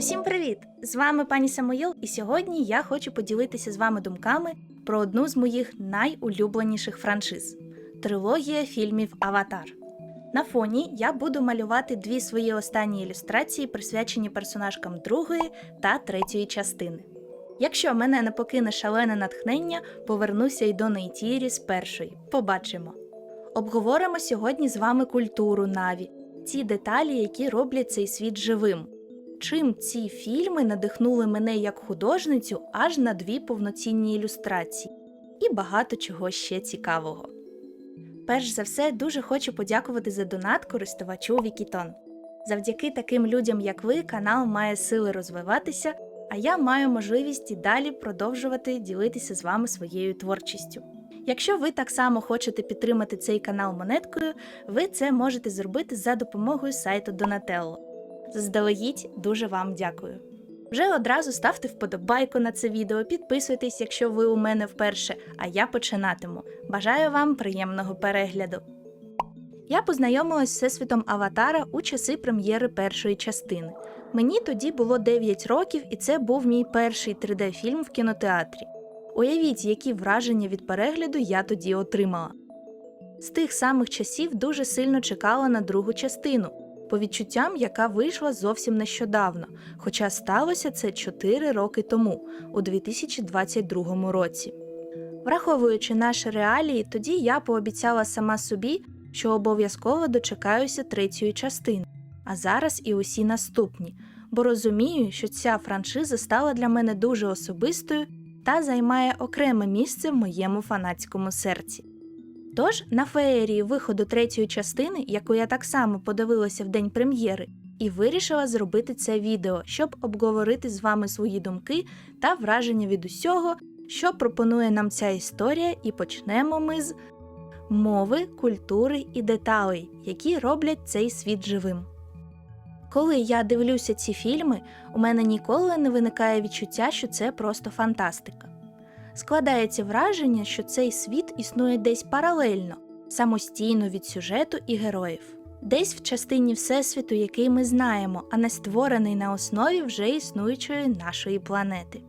Усім привіт! З вами пані Самоїл, і сьогодні я хочу поділитися з вами думками про одну з моїх найулюбленіших франшиз трилогія фільмів Аватар. На фоні я буду малювати дві свої останні ілюстрації, присвячені персонажкам другої та третьої частини. Якщо мене не покине шалене натхнення, повернуся й до Нейтірі з першої. Побачимо. Обговоримо сьогодні з вами культуру Наві, ті деталі, які роблять цей світ живим. Чим ці фільми надихнули мене як художницю аж на дві повноцінні ілюстрації, і багато чого ще цікавого. Перш за все, дуже хочу подякувати за донат користувачу Вікітон. Завдяки таким людям, як ви, канал має сили розвиватися, а я маю можливість і далі продовжувати ділитися з вами своєю творчістю. Якщо ви так само хочете підтримати цей канал монеткою, ви це можете зробити за допомогою сайту Donatello. Заздалегідь дуже вам дякую. Вже одразу ставте вподобайку на це відео, підписуйтесь, якщо ви у мене вперше, а я починатиму. Бажаю вам приємного перегляду. Я познайомилась з всесвітом Аватара у часи прем'єри першої частини. Мені тоді було 9 років, і це був мій перший 3D-фільм в кінотеатрі. Уявіть, які враження від перегляду я тоді отримала. З тих самих часів дуже сильно чекала на другу частину, по відчуттям, яка вийшла зовсім нещодавно, хоча сталося це 4 роки тому, у 2022 році. Враховуючи наші реалії, тоді я пообіцяла сама собі, що обов'язково дочекаюся третьої частини, а зараз і усі наступні, бо розумію, що ця франшиза стала для мене дуже особистою та займає окреме місце в моєму фанатському серці. Тож на феєрії виходу третьої частини, яку я так само подивилася в день прем'єри, і вирішила зробити це відео, щоб обговорити з вами свої думки та враження від усього, що пропонує нам ця історія, і почнемо ми з мови, культури і деталей, які роблять цей світ живим. Коли я дивлюся ці фільми, у мене ніколи не виникає відчуття, що це просто фантастика. Складається враження, що цей світ існує десь паралельно, самостійно від сюжету і героїв, десь в частині Всесвіту, який ми знаємо, а не створений на основі вже існуючої нашої планети.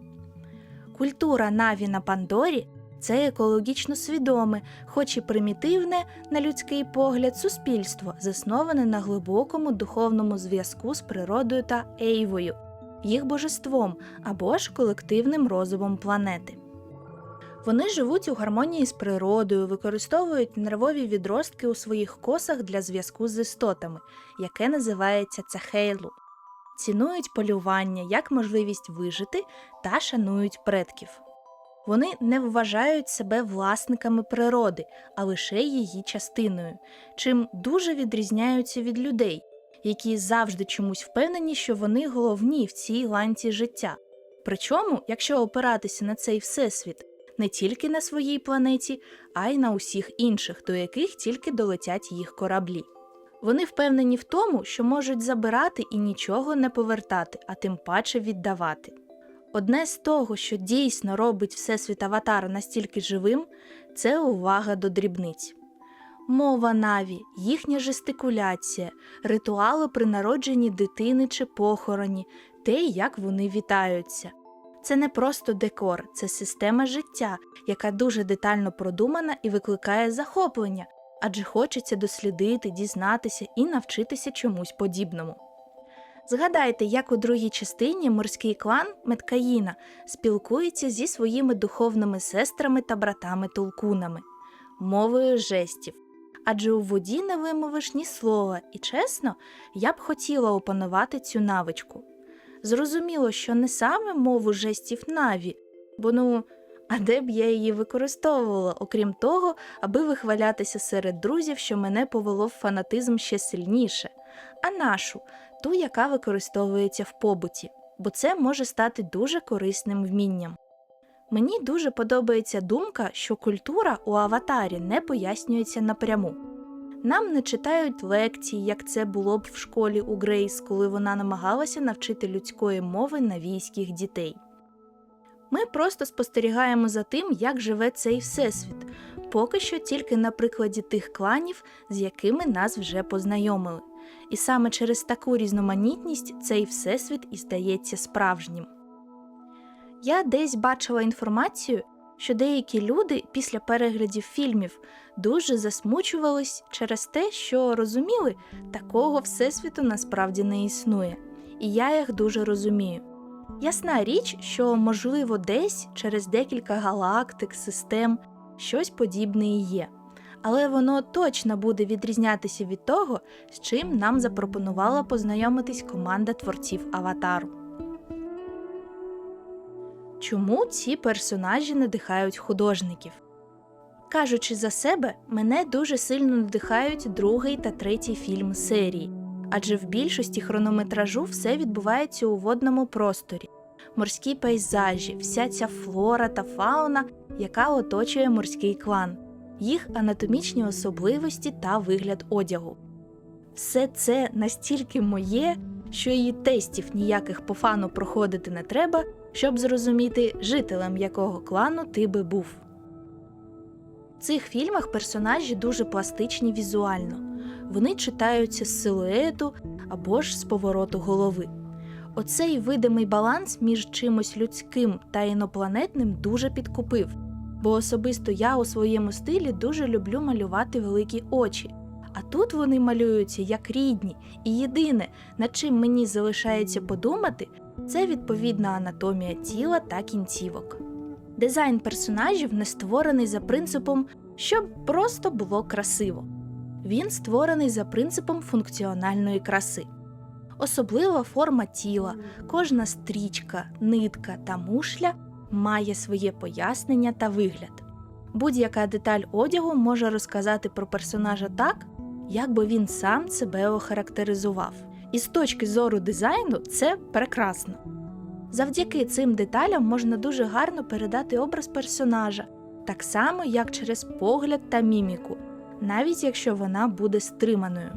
Культура Наві на Пандорі це екологічно свідоме, хоч і примітивне, на людський погляд, суспільство, засноване на глибокому духовному зв'язку з природою та Ейвою, їх божеством або ж колективним розумом планети. Вони живуть у гармонії з природою, використовують нервові відростки у своїх косах для зв'язку з істотами, яке називається цехейлу. Цінують полювання як можливість вижити та шанують предків. Вони не вважають себе власниками природи, а лише її частиною, чим дуже відрізняються від людей, які завжди чомусь впевнені, що вони головні в цій ланці життя. Причому, якщо опиратися на цей всесвіт, не тільки на своїй планеті, а й на усіх інших, до яких тільки долетять їх кораблі. Вони впевнені в тому, що можуть забирати і нічого не повертати, а тим паче віддавати. Одне з того, що дійсно робить Всесвіт Аватара настільки живим, це увага до дрібниць. Мова Наві, їхня жестикуляція, ритуали при народженні дитини чи похороні, те, як вони вітаються. Це не просто декор, це система життя, яка дуже детально продумана і викликає захоплення, адже хочеться дослідити, дізнатися і навчитися чомусь подібному. Згадайте, як у другій частині морський клан Меткаїна спілкується зі своїми духовними сестрами та братами-толкунами, мовою жестів. Адже у воді не вимовиш ні слова, і чесно, я б хотіла опанувати цю навичку. Зрозуміло, що не саме мову жестів Наві, бо ну, а де б я її використовувала, окрім того, аби вихвалятися серед друзів, що мене повело в фанатизм ще сильніше, а нашу, ту, яка використовується в побуті, бо це може стати дуже корисним вмінням. Мені дуже подобається думка, що культура у аватарі не пояснюється напряму. Нам не читають лекції, як це було б в школі у Грейс, коли вона намагалася навчити людської мови навійських дітей. Ми просто спостерігаємо за тим, як живе цей всесвіт, поки що тільки на прикладі тих кланів, з якими нас вже познайомили. і саме через таку різноманітність цей всесвіт і здається справжнім. Я десь бачила інформацію, що деякі люди після переглядів фільмів дуже засмучувались через те, що розуміли, такого всесвіту насправді не існує, і я їх дуже розумію. Ясна річ, що можливо десь через декілька галактик, систем щось подібне і є, але воно точно буде відрізнятися від того, з чим нам запропонувала познайомитись команда творців Аватару. Чому ці персонажі надихають художників? Кажучи за себе, мене дуже сильно надихають другий та третій фільм серії, адже в більшості хронометражу все відбувається у водному просторі, морські пейзажі, вся ця флора та фауна, яка оточує морський клан, їх анатомічні особливості та вигляд одягу. Все це настільки моє, що і тестів ніяких по фану проходити не треба, щоб зрозуміти, жителем якого клану ти би був. В цих фільмах персонажі дуже пластичні візуально. Вони читаються з силуету або ж з повороту голови. Оцей видимий баланс між чимось людським та інопланетним дуже підкупив, бо особисто я у своєму стилі дуже люблю малювати великі очі. А тут вони малюються як рідні, і єдине, над чим мені залишається подумати, це відповідна анатомія тіла та кінцівок. Дизайн персонажів не створений за принципом, щоб просто було красиво. Він створений за принципом функціональної краси. Особлива форма тіла, кожна стрічка, нитка та мушля має своє пояснення та вигляд. Будь-яка деталь одягу може розказати про персонажа так, як би він сам себе охарактеризував. І з точки зору дизайну це прекрасно. Завдяки цим деталям можна дуже гарно передати образ персонажа, так само як через погляд та міміку, навіть якщо вона буде стриманою.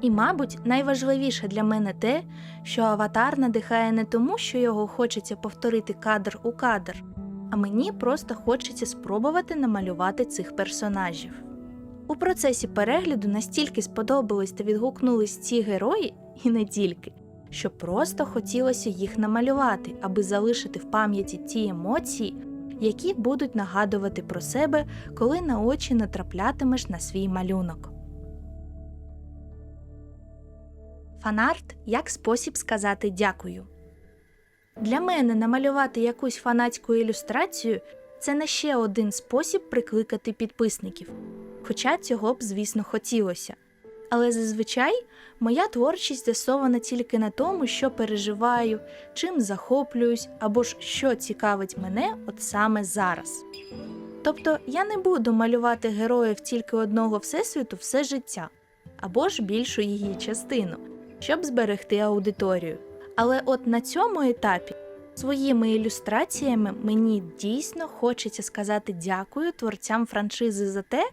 І, мабуть, найважливіше для мене те, що аватар надихає не тому, що його хочеться повторити кадр у кадр, а мені просто хочеться спробувати намалювати цих персонажів. У процесі перегляду настільки сподобались та відгукнулись ці герої, і не тільки, що просто хотілося їх намалювати, аби залишити в пам'яті ті емоції, які будуть нагадувати про себе, коли на очі натраплятимеш на свій малюнок. Фанарт як спосіб сказати дякую. Для мене намалювати якусь фанатську ілюстрацію це не ще один спосіб прикликати підписників, хоча цього б, звісно, хотілося. Але зазвичай моя творчість засована тільки на тому, що переживаю, чим захоплююсь або ж що цікавить мене от саме зараз. Тобто я не буду малювати героїв тільки одного всесвіту все життя, або ж більшу її частину, щоб зберегти аудиторію. Але от на цьому етапі своїми ілюстраціями мені дійсно хочеться сказати дякую творцям франшизи за те,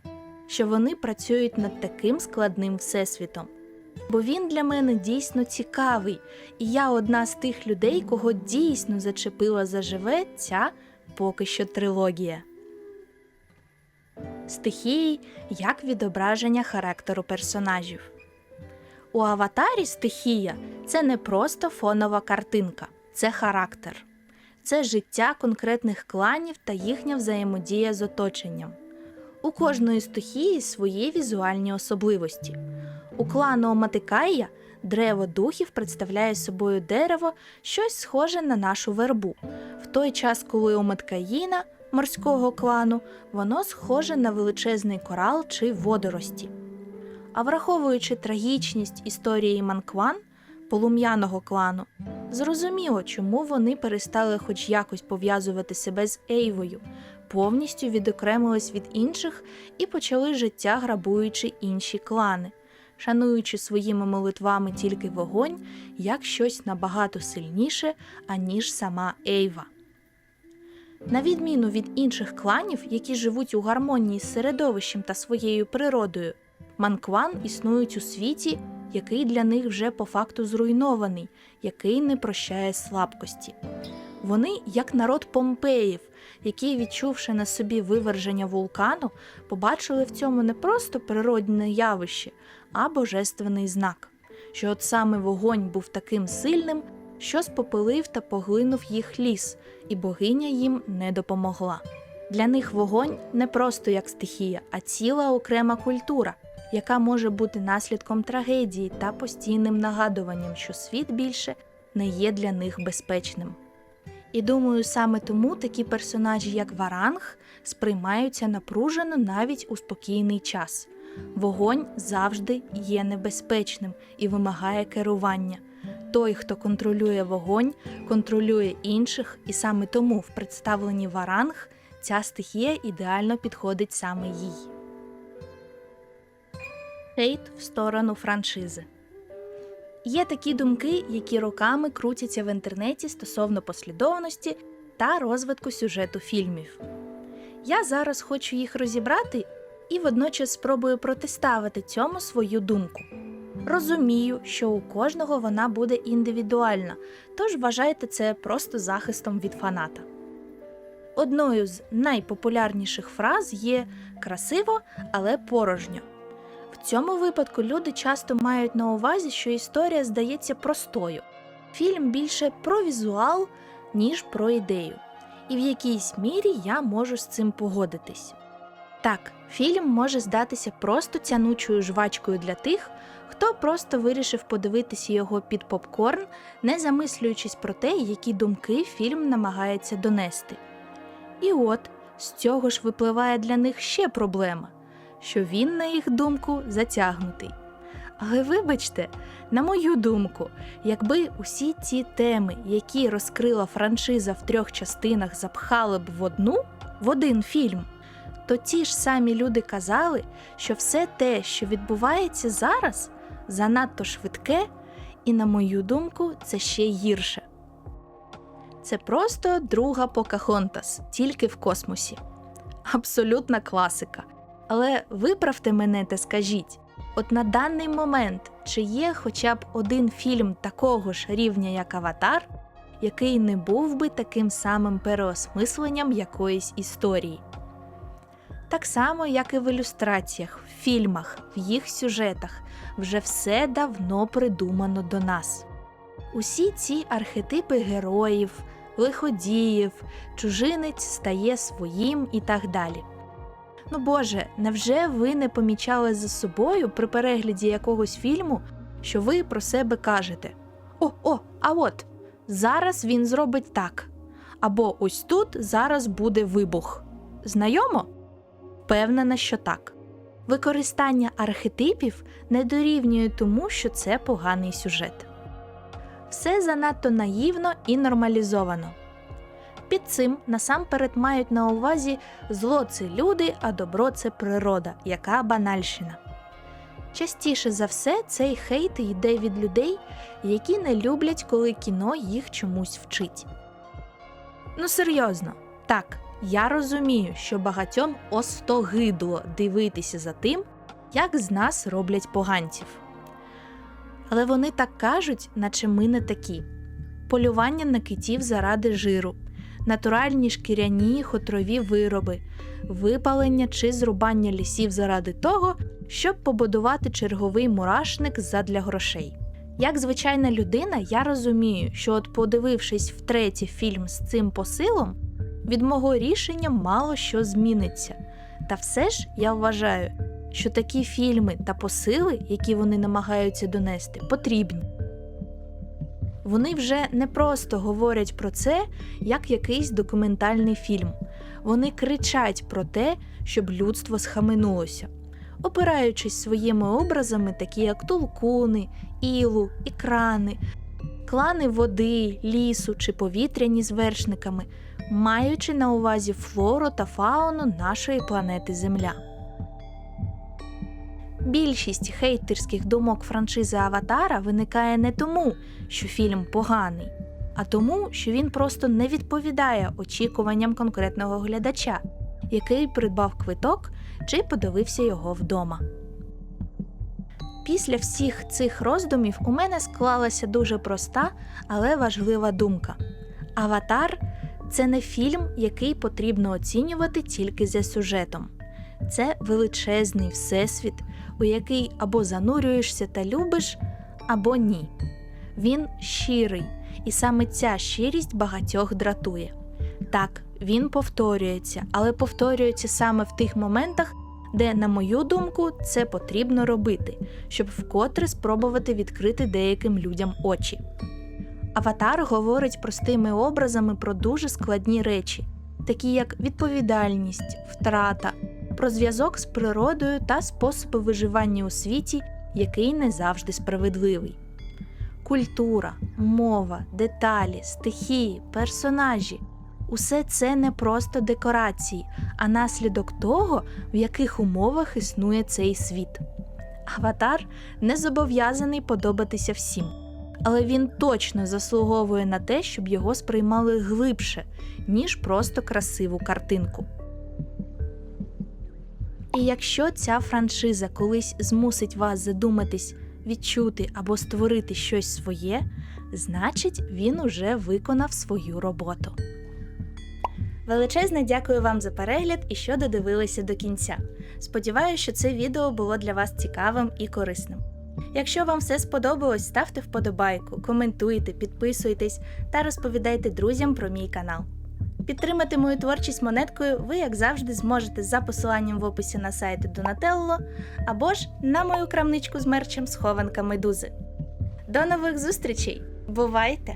що вони працюють над таким складним всесвітом. Бо він для мене дійсно цікавий, і я одна з тих людей, кого дійсно зачепила заживе ця поки що трилогія. Стихії як відображення характеру персонажів. У аватарі стихія це не просто фонова картинка, це характер, це життя конкретних кланів та їхня взаємодія з оточенням. У кожної стихії свої візуальні особливості. У клану Оматикая дерево духів представляє собою дерево щось схоже на нашу вербу, в той час, коли у Маткаїна, морського клану, воно схоже на величезний корал чи водорості. А враховуючи трагічність історії Манкван, полум'яного клану, зрозуміло, чому вони перестали хоч якось пов'язувати себе з Ейвою, повністю відокремились від інших і почали життя, грабуючи інші клани, шануючи своїми молитвами тільки вогонь як щось набагато сильніше, аніж сама Ейва. На відміну від інших кланів, які живуть у гармонії з середовищем та своєю природою, манкван існують у світі, який для них вже по факту зруйнований, який не прощає слабкості. Вони як народ Помпеїв, які, відчувши на собі виверження вулкану, побачили в цьому не просто природне явище, а божественний знак, що от саме вогонь був таким сильним, що спопилив та поглинув їх ліс, і богиня їм не допомогла. Для них вогонь не просто як стихія, а ціла окрема культура, яка може бути наслідком трагедії та постійним нагадуванням, що світ більше не є для них безпечним. І думаю, саме тому такі персонажі, як Варанг, сприймаються напружено навіть у спокійний час. Вогонь завжди є небезпечним і вимагає керування. Той, хто контролює вогонь, контролює інших, і саме тому в представленні Варанг ця стихія ідеально підходить саме їй. Хейт в сторону франшизи. Є такі думки, які роками крутяться в інтернеті стосовно послідовності та розвитку сюжету фільмів. Я зараз хочу їх розібрати і водночас спробую протиставити цьому свою думку. Розумію, що у кожного вона буде індивідуальна, тож вважайте це просто захистом від фаната. Одною з найпопулярніших фраз є красиво, але порожньо. В цьому випадку люди часто мають на увазі, що історія здається простою. Фільм більше про візуал, ніж про ідею. І в якійсь мірі я можу з цим погодитись. Так, фільм може здатися просто тянучою жвачкою для тих, хто просто вирішив подивитися його під попкорн, не замислюючись про те, які думки фільм намагається донести. І от з цього ж випливає для них ще проблема що він, на їх думку, затягнутий. Але вибачте, на мою думку, якби усі ці теми, які розкрила франшиза в трьох частинах, запхали б в одну в один фільм, то ті ж самі люди казали, що все те, що відбувається зараз, занадто швидке, і, на мою думку, це ще гірше. Це просто друга Покахонтас, тільки в космосі. Абсолютна класика. Але виправте мене та скажіть, от на даний момент чи є хоча б один фільм такого ж рівня, як Аватар, який не був би таким самим переосмисленням якоїсь історії? Так само, як і в ілюстраціях, в фільмах, в їх сюжетах, вже все давно придумано до нас. Усі ці архетипи героїв, лиходіїв, чужинець стає своїм і так далі. Ну Боже, невже ви не помічали за собою при перегляді якогось фільму, що ви про себе кажете: О, о, а от зараз він зробить так. Або ось тут зараз буде вибух. Знайомо? Впевнена, що так. Використання архетипів не дорівнює тому, що це поганий сюжет. Все занадто наївно і нормалізовано. Під цим насамперед мають на увазі зло це люди, а добро це природа, яка банальщина. Частіше за все, цей хейт йде від людей, які не люблять, коли кіно їх чомусь вчить. Ну серйозно, так, я розумію, що багатьом остогидло дивитися за тим, як з нас роблять поганців. Але вони так кажуть, наче ми не такі. Полювання на китів заради жиру, натуральні шкіряні хотрові вироби, випалення чи зрубання лісів заради того, щоб побудувати черговий мурашник задля грошей. Як звичайна людина, я розумію, що, от подивившись втретє фільм з цим посилом, від мого рішення мало що зміниться. Та все ж я вважаю, що такі фільми та посили, які вони намагаються донести, потрібні. Вони вже не просто говорять про це як якийсь документальний фільм. Вони кричать про те, щоб людство схаменулося, опираючись своїми образами, такі як тулкуни, ілу, ікрани, клани води, лісу чи повітряні з вершниками, маючи на увазі флору та фауну нашої планети Земля. Більшість хейтерських думок франшизи Аватара виникає не тому, що фільм поганий, а тому, що він просто не відповідає очікуванням конкретного глядача, який придбав квиток чи подивився його вдома. Після всіх цих роздумів у мене склалася дуже проста, але важлива думка. Аватар це не фільм, який потрібно оцінювати тільки за сюжетом. Це величезний всесвіт, у який або занурюєшся та любиш, або ні. Він щирий, і саме ця щирість багатьох дратує. Так, він повторюється, але повторюється саме в тих моментах, де, на мою думку, це потрібно робити, щоб вкотре спробувати відкрити деяким людям очі. Аватар говорить простими образами про дуже складні речі, такі як відповідальність, втрата, про зв'язок з природою та способи виживання у світі, який не завжди справедливий. Культура, мова, деталі, стихії, персонажі усе це не просто декорації, а наслідок того, в яких умовах існує цей світ. Аватар не зобов'язаний подобатися всім, але він точно заслуговує на те, щоб його сприймали глибше, ніж просто красиву картинку. І якщо ця франшиза колись змусить вас задуматись, відчути або створити щось своє, значить він уже виконав свою роботу. Величезне дякую вам за перегляд і що додивилися до кінця. Сподіваюся, що це відео було для вас цікавим і корисним. Якщо вам все сподобалось, ставте вподобайку, коментуйте, підписуйтесь та розповідайте друзям про мій канал. Підтримати мою творчість монеткою ви, як завжди, зможете за посиланням в описі на сайті Donatello або ж на мою крамничку з мерчем схованка медузи. До нових зустрічей! Бувайте!